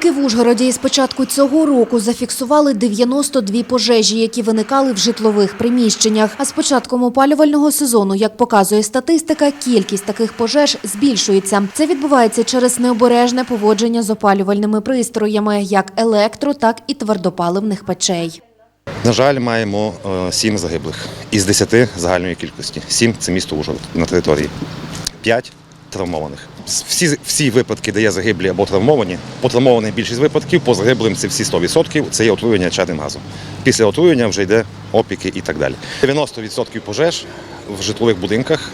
Тільки в Ужгороді із початку цього року зафіксували 92 пожежі, які виникали в житлових приміщеннях. А з початком опалювального сезону, як показує статистика, кількість таких пожеж збільшується. Це відбувається через необережне поводження з опалювальними пристроями, як електро, так і твердопаливних печей. На жаль, маємо е, сім загиблих із 10 загальної кількості. Сім це місто Ужгород на території. П'ять травмованих. Всі, всі випадки, де є загиблі або травмовані, по травмованих більшість випадків, по загиблим це всі 100%, це є отруєння чадним газом. Після отруєння вже йде опіки і так далі. 90% пожеж в житлових будинках,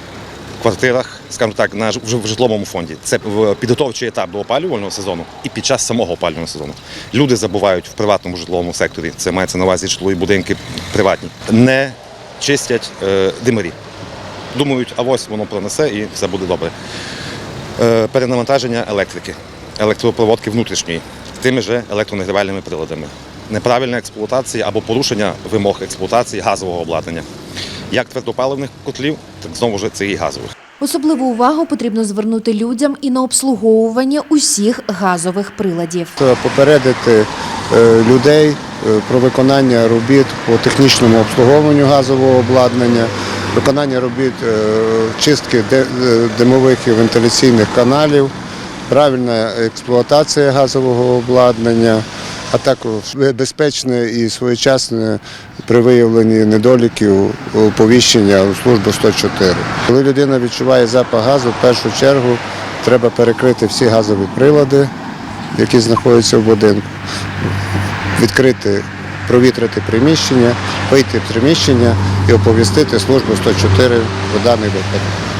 квартирах, скажімо так, на в житловому фонді. Це підготовчий етап до опалювального сезону і під час самого опалювального сезону. Люди забувають в приватному житловому секторі, це мається на увазі житлові будинки приватні, не чистять е, димарі. Думають, а ось воно пронесе і все буде добре. Е, перенавантаження електрики, електропроводки внутрішньої, тими же електронагрівальними приладами. Неправильна експлуатація або порушення вимог експлуатації газового обладнання. Як твердопаливних котлів, так знову ж це і газових. Особливу увагу потрібно звернути людям і на обслуговування усіх газових приладів. Та попередити е, людей е, про виконання робіт по технічному обслуговуванню газового обладнання, виконання робіт е, чистки е, димових і вентиляційних каналів, правильна експлуатація газового обладнання, а також безпечне і своєчасне при виявленні недоліків оповіщення у службу 104. Коли людина відчуває запах газу, в першу чергу треба перекрити всі газові прилади які знаходяться в будинку, відкрити, провітрити приміщення, вийти в приміщення і оповістити службу 104 в даний випадок.